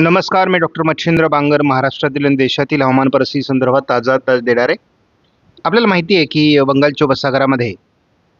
नमस्कार मी डॉक्टर मच्छिंद्र बांगर महाराष्ट्रातील आणि देशातील हवामान परिस्थिती संदर्भात ताजा ताज देणार आहे. आपल्याला माहिती आहे की बंगालच्या उपसागरामध्ये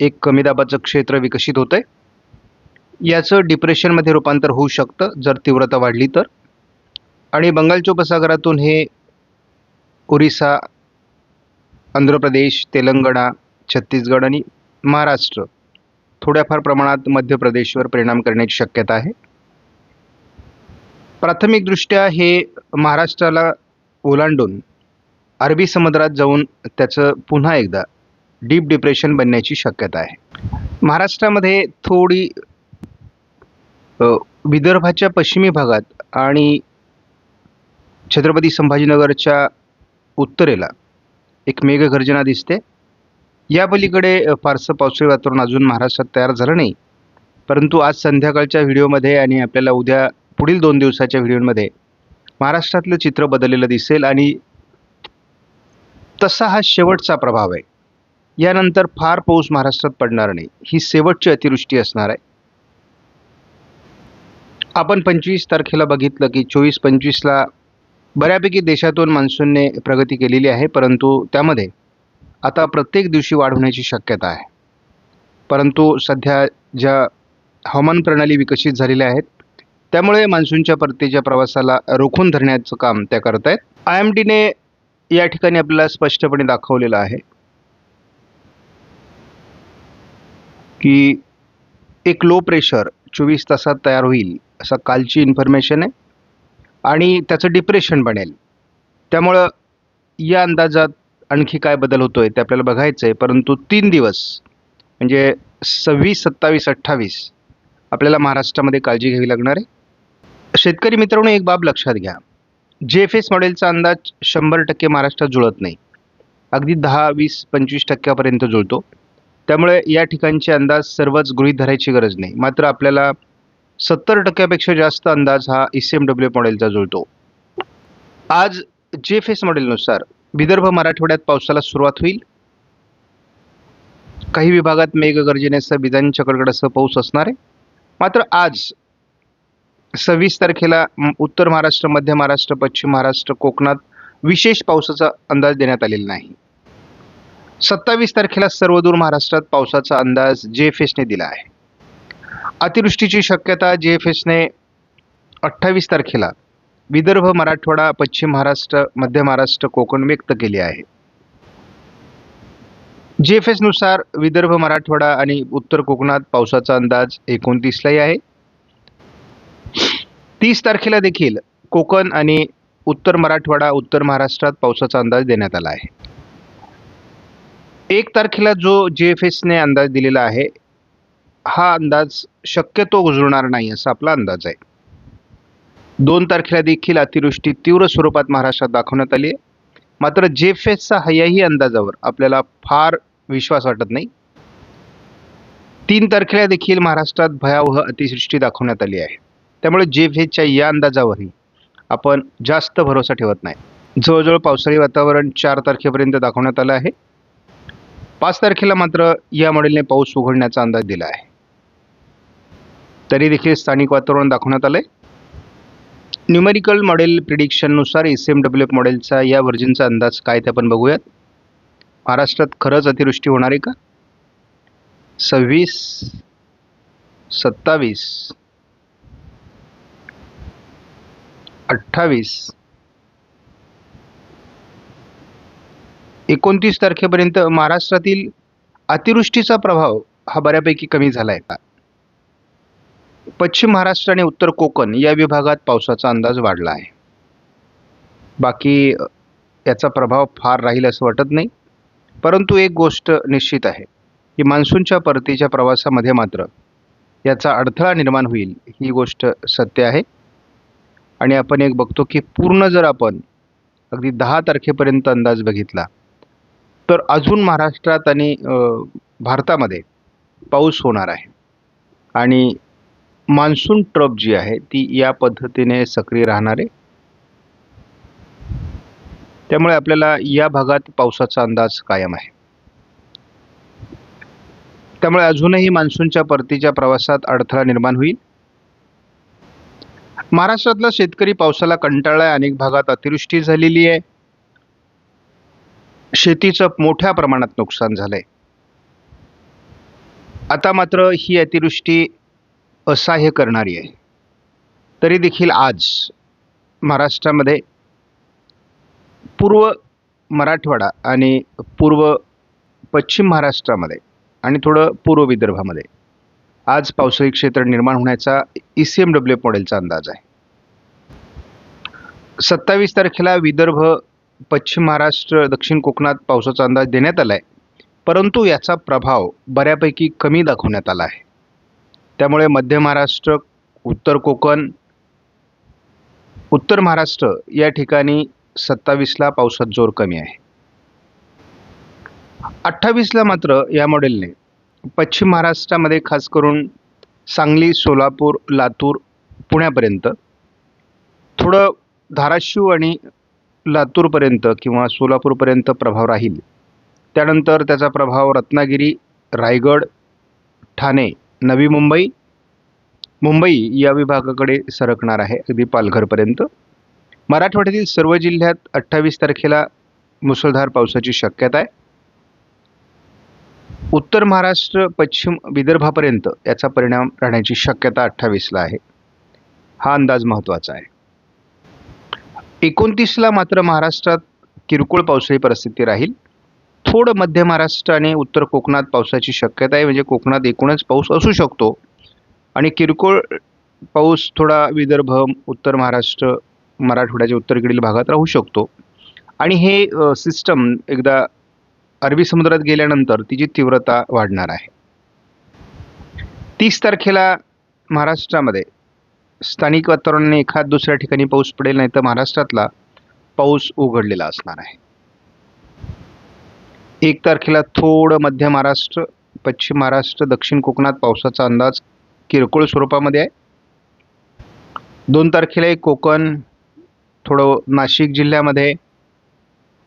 एक कमी दाबाचं क्षेत्र विकसित होतं आहे याचं डिप्रेशनमध्ये रूपांतर होऊ शकतं जर तीव्रता वाढली तर. आणि बंगालच्या उपसागरातून हे ओरिसा आंध्र प्रदेश तेलंगणा छत्तीसगड आणि महाराष्ट्र थोड्याफार प्रमाणात मध्य प्रदेशवर परिणाम करण्याची शक्यता आहे. प्राथमिकदृष्ट्या हे महाराष्ट्राला ओलांडून अरबी समुद्रात जाऊन त्याचं पुन्हा एकदा डीप डिप्रेशन बनण्याची शक्यता आहे. महाराष्ट्रामध्ये थोडी विदर्भाच्या पश्चिमी भागात आणि छत्रपती संभाजीनगरच्या उत्तरेला एक मेघगर्जना दिसते. या पलीकडे फारसं पावसाळी वातावरण अजून महाराष्ट्रात तयार झालं नाही. परंतु आज संध्याकाळच्या व्हिडिओमध्ये आणि आपल्याला उद्या पुढील दोन दिवसाच्या व्हिडिओमध्ये महाराष्ट्रातलं चित्र बदललेलं दिसेल आणि तसा हा शेवटचा प्रभाव आहे. यानंतर फार पाऊस महाराष्ट्रात पडणार नाही. ही शेवटची अतिवृष्टी असणार आहे. आपण पंचवीस तारखेला बघितलं की चोवीस पंचवीसला बऱ्यापैकी देशातून मान्सूनने प्रगती केलेली आहे परंतु त्यामध्ये आता प्रत्येक दिवशी वाढ होण्याची शक्यता आहे. परंतु सध्या ज्या हवामान प्रणाली विकसित झालेल्या आहेत त्यामुळे मान्सूनच्या परतीच्या प्रवासाला रोखून धरण्याचं काम त्या करत आहेत आय एम डीने या ठिकाणी आपल्याला स्पष्टपणे दाखवलेलं आहे की एक लो प्रेशर चोवीस तासात तयार होईल असा कालची इन्फॉर्मेशन आहे आणि त्याचं डिप्रेशन बनेल. त्यामुळं या अंदाजात आणखी काय बदल होतो आहे ते आपल्याला बघायचं आहे परंतु तीन दिवस म्हणजे सव्वीस सत्तावीस अठ्ठावीस आपल्याला महाराष्ट्रामध्ये काळजी घ्यावी लागणार आहे. शेतकरी मित्रांनो एक बाब लक्षात घ्या. जे एफ एस मॉडेलचा अंदाज शंभर टक्के महाराष्ट्रात जुळत नाही. अगदी दहा वीस पंचवीस टक्क्यापर्यंत जुळतो. त्यामुळे या ठिकाणचे अंदाज सर्वच गृहीत धरायची गरज नाही. मात्र आपल्याला सत्तर टक्क्यापेक्षा जास्त अंदाज हा ई सी एम डब्ल्यू मॉडेलचा जुळतो. आज जे एफ एस मॉडेलनुसार विदर्भ मराठवाड्यात पावसाला सुरुवात होईल. काही विभागात मेघगर्जनेसह विजांच्या कडकडासह पाऊस असणार आहे. मात्र आज सव्वीस तारखेला उत्तर महाराष्ट्र मध्य महाराष्ट्र पश्चिम महाराष्ट्र कोकणात विशेष पावसाचा अंदाज देण्यात आलेला नाही. सत्तावीस तारखेला सर्वदूर महाराष्ट्रात पावसाचा अंदाज जे एफ एसने दिला आहे. अतिवृष्टीची शक्यता जे एफ एसने अठ्ठावीस तारखेला विदर्भ मराठवाडा पश्चिम महाराष्ट्र मध्य महाराष्ट्र कोकण व्यक्त केली आहे. जे एफ एसनुसार विदर्भ मराठवाडा आणि उत्तर कोकणात पावसाचा अंदाज एकोणतीसलाही आहे. तीस तारखेला देखील कोकण आणि उत्तर मराठवाडा उत्तर महाराष्ट्रात पावसाचा अंदाज देण्यात आला आहे. एक तारखेला जो जे एफ एसने अंदाज दिलेला आहे हा अंदाज शक्यतो गुजरणार नाही असा आपला अंदाज आहे. दोन तारखेला देखील अतिवृष्टी तीव्र स्वरूपात महाराष्ट्रात दाखवण्यात आली आहे. मात्र जे एफ एसचा हयाही अंदाजावर आपल्याला फार विश्वास वाटत नाही. तीन तारखेला देखील महाराष्ट्रात भयावह अतिवृष्टी दाखवण्यात आली आहे. त्यामुळे जे या अंदाजावरही आपण जास्त भरोसा ठेवत नाही. जवळजवळ पावसाळी वातावरण चार तारखेपर्यंत दाखवण्यात आलं आहे. पाच तारखेला मात्र या मॉडेलने पाऊस उघडण्याचा अंदाज दिला आहे. तरी देखील स्थानिक वातावरण दाखवण्यात आलं आहे न्यूमेरिकल मॉडेल प्रिडिक्शननुसार एस एम डब्ल्यू एफ मॉडेलचा या व्हर्जनचा अंदाज काय ते आपण बघूयात. महाराष्ट्रात खरंच अतिवृष्टी होणार आहे का? सव्वीस सत्तावीस अठ्ठावीस. एकोणतीस तारखेपर्यंत महाराष्ट्रातील अतिवृष्टीचा प्रभाव हा बऱ्यापैकी कमी झाला आहे का पश्चिम महाराष्ट्र आणि उत्तर कोकण या विभागात पावसाचा अंदाज वाढला आहे. बाकी याचा प्रभाव फार राहील असं वाटत नाही. परंतु एक गोष्ट निश्चित आहे की मान्सूनच्या परतीच्या प्रवासामध्ये मात्र याचा अडथळा निर्माण होईल ही गोष्ट सत्य आहे. आणि आपण एक बघतो की पूर्ण जर आपण अगदी दहा तारखेपर्यंत अंदाज बघितला तर अजून महाराष्ट्रात आणि भारतामध्ये पाऊस होणार आहे. आणि मान्सून ट्रप जी आहे ती या पद्धतीने सक्रिय राहणार आहे. त्यामुळे आपल्याला या भागात पावसाचा अंदाज कायम आहे. त्यामुळे अजूनही मान्सूनच्या परतीच्या प्रवासात अडथळा निर्माण होईल. महाराष्ट्रातला शेतकरी पावसाला कंटाळलाय अनेक भागात अतिवृष्टी झालेली आहे. शेतीचं मोठ्या प्रमाणात नुकसान झालंय. आता मात्र ही अतिवृष्टी असह्य करणारी आहे. तरी देखील आज महाराष्ट्रामध्ये पूर्व मराठवाडा आणि पूर्व पश्चिम महाराष्ट्रामध्ये आणि थोडं पूर्व विदर्भामध्ये आज पावसाळी क्षेत्र निर्माण होण्याचा ई सी एम डब्ल्यू मॉडेलचा अंदाज आहे. सत्तावीस तारखेला विदर्भ पश्चिम महाराष्ट्र दक्षिण कोकणात पावसाचा अंदाज देण्यात आला आहे परंतु याचा प्रभाव बऱ्यापैकी कमी दाखवण्यात आला आहे. त्यामुळे मध्य महाराष्ट्र उत्तर कोकण उत्तर महाराष्ट्र या ठिकाणी सत्तावीसला पावसात जोर कमी आहे. अठ्ठावीसला मात्र या मॉडेलने पश्चिम महाराष्ट्रामध्ये खास करून सांगली सोलापूर लातूर पुण्यापर्यंत थोडं धाराशिव आणि लातूरपर्यंत किंवा सोलापूरपर्यंत प्रभाव राहील. त्यानंतर त्याचा प्रभाव रत्नागिरी रायगड ठाणे नवी मुंबई मुंबई या विभागाकडे सरकणार आहे अगदी पालघरपर्यंत. मराठवाड्यातील सर्व जिल्ह्यात अठ्ठावीस तारखेला मुसळधार पावसाची शक्यता आहे. उत्तर महाराष्ट्र पश्चिम विदर्भापर्यंत याचा परिणाम राहण्याची शक्यता अठ्ठावीसला आहे. हा अंदाज महत्त्वाचा आहे. एकोणतीसला मात्र महाराष्ट्रात किरकोळ पावसाळी परिस्थिती राहील. थोडं मध्य महाराष्ट्र आणि उत्तर कोकणात पावसाची शक्यता आहे. म्हणजे कोकणात एकूणच पाऊस असू शकतो. आणि किरकोळ पाऊस थोडा विदर्भ उत्तर महाराष्ट्र मराठवाड्याच्या उत्तरेकडील भागात राहू शकतो. आणि हे सिस्टम एकदा अरबी समुद्रात गेल्यानंतर तिची तीव्रता वाढणार आहे. तीस तारखेला महाराष्ट्रामध्ये स्थानिक वातावरणाने एखाद दुसऱ्या ठिकाणी पाऊस पडेल नाही तर महाराष्ट्रातला पाऊस उघडलेला असणार आहे. एक तारखेला थोडं मध्य महाराष्ट्र पश्चिम महाराष्ट्र दक्षिण कोकणात पावसाचा अंदाज किरकोळ स्वरूपामध्ये आहे. दोन तारखेला एक कोकण थोडं नाशिक जिल्ह्यामध्ये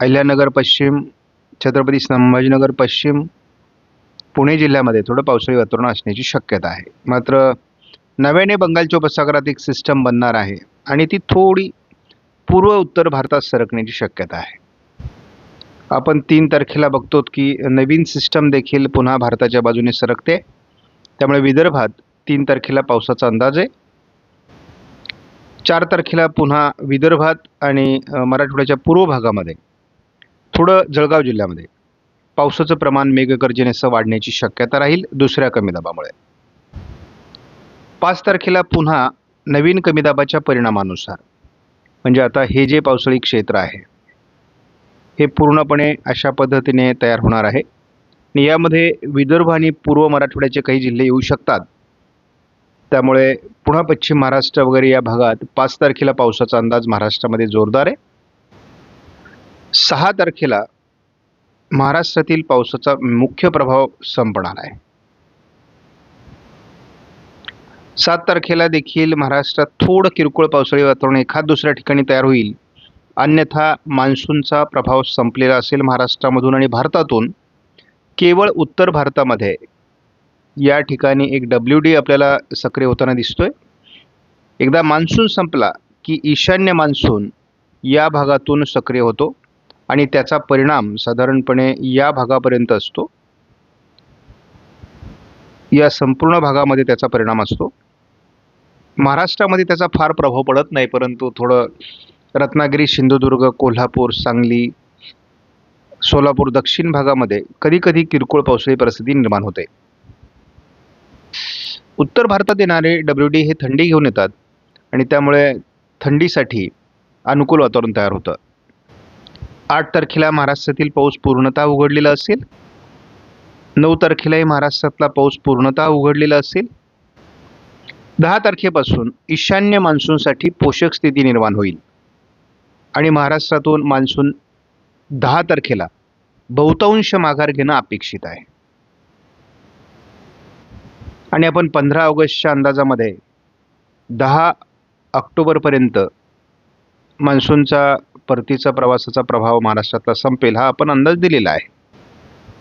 अहिल्यानगर पश्चिम छत्रपती संभाजीनगर पश्चिम पुणे जिल्ह्यामध्ये थोडं पावसाळी वातावरण असण्याची शक्यता आहे. मात्र नव्याने बंगालच्या उपसागरात एक सिस्टम बनणार आहे आणि ती थोडी पूर्व उत्तर भारतात सरकण्याची शक्यता आहे. आपण तीन तारखेला बघतो की नवीन सिस्टम देखील पुन्हा भारताच्या बाजूने सरकते. त्यामुळे विदर्भात तीन तारखेला पावसाचा अंदाज आहे. चार तारखेला पुन्हा विदर्भात आणि मराठवाड्याच्या पूर्व भागामध्ये थोडं जळगाव जिल्ह्यामध्ये. पावसाचं प्रमाण मेघगर्जनेसह वाढण्याची शक्यता राहील दुसऱ्या कमी दाबामुळे. पाच तारखेला पुन्हा नवीन कमी दाबाच्या परिणामानुसार. म्हणजे आता हे जे पावसाळी क्षेत्र आहे हे पूर्णपणे अशा पद्धतीने तयार होणार आहे. आणि यामध्ये विदर्भ आणि पूर्व मराठवाड्याचे काही जिल्हे येऊ शकतात. त्यामुळे पुन्हा पश्चिम महाराष्ट्र वगैरे या भागात पाच तारखेला पावसाचा अंदाज महाराष्ट्रामध्ये जोरदार आहे. सहा तारखेला महाराष्ट्रातील पावसाचा मुख्य प्रभाव संपणार आहे. सात तारखेला देखील महाराष्ट्रात थोडं किरकोळ पावसाळी वातावरण एखाद दुसऱ्या ठिकाणी तयार होईल. अन्यथा मान्सूनचा प्रभाव संपलेला असेल महाराष्ट्रामधून आणि भारतातून. केवळ उत्तर भारतामध्ये या ठिकाणी एक डब्ल्यू डी आपल्याला सक्रिय होताना दिसतोय. एकदा मान्सून संपला की ईशान्य मान्सून या भागातून सक्रिय होतो. आणि त्याचा परिणाम साधारणपणे या भागापर्यंत असतो. या संपूर्ण भागामध्ये त्याचा परिणाम असतो. महाराष्ट्रामध्ये त्याचा फार प्रभाव पडत नाही परंतु थोडं रत्नागिरी सिंधुदुर्ग कोल्हापूर सांगली सोलापूर दक्षिण भागामध्ये कधीकधी किरकोळ पावसाळी परिस्थिती निर्माण होते. उत्तर भारतात येणारे डब्ल्यू डी हे थंडी घेऊन येतात आणि त्यामुळे थंडीसाठी अनुकूल वातावरण तयार होतं. आठ तारखेला महाराष्ट्रातील पाऊस पूर्णतः उघडलेला असेल. नऊ तारखेलाही महाराष्ट्रातला पाऊस पूर्णतः उघडलेला असेल. दहा तारखेपासून ईशान्य मान्सूनसाठी पोषक स्थिती निर्माण होईल. आणि महाराष्ट्रातून मान्सून दहा तारखेला बहुतांश माघार घेणं अपेक्षित आहे. आणि आपण पंधरा ऑगस्टच्या अंदाजामध्ये दहा ऑक्टोबरपर्यंत मान्सूनचा परतीचा प्रवासाचा प्रभाव महाराष्ट्रातला संपेल हा आपण अंदाज दिलेला आहे.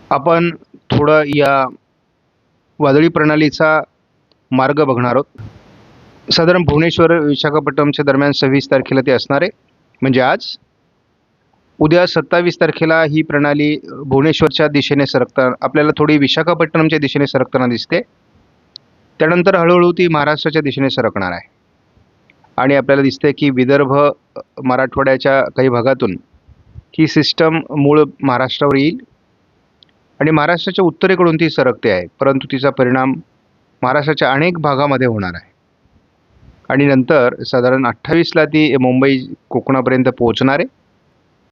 आपण थोडं या वादळी प्रणालीचा मार्ग बघणार आहोत. साधारण भुवनेश्वर विशाखापट्टणमच्या दरम्यान सव्वीस तारखेला ते असणार आहे. म्हणजे आज. उद्या सत्तावीस तारखेला ही प्रणाली भुवनेश्वरच्या दिशेने सरकता आपल्याला थोडी विशाखापट्टणमच्या दिशेने सरकताना दिसते. त्यानंतर हळूहळू ती महाराष्ट्राच्या दिशेने सरकणार आहे. आणि आपल्याला दिसते की विदर्भ मराठवाड्याच्या काही भागातून ही सिस्टम मूळ महाराष्ट्रावर येईल आणि महाराष्ट्राच्या उत्तरेकडून ती सरकते आहे. परंतु तिचा परिणाम महाराष्ट्राच्या अनेक भागामध्ये होणार आहे. आणि नंतर साधारण अठ्ठावीसला ती मुंबई कोकणापर्यंत पोहोचणार आहे.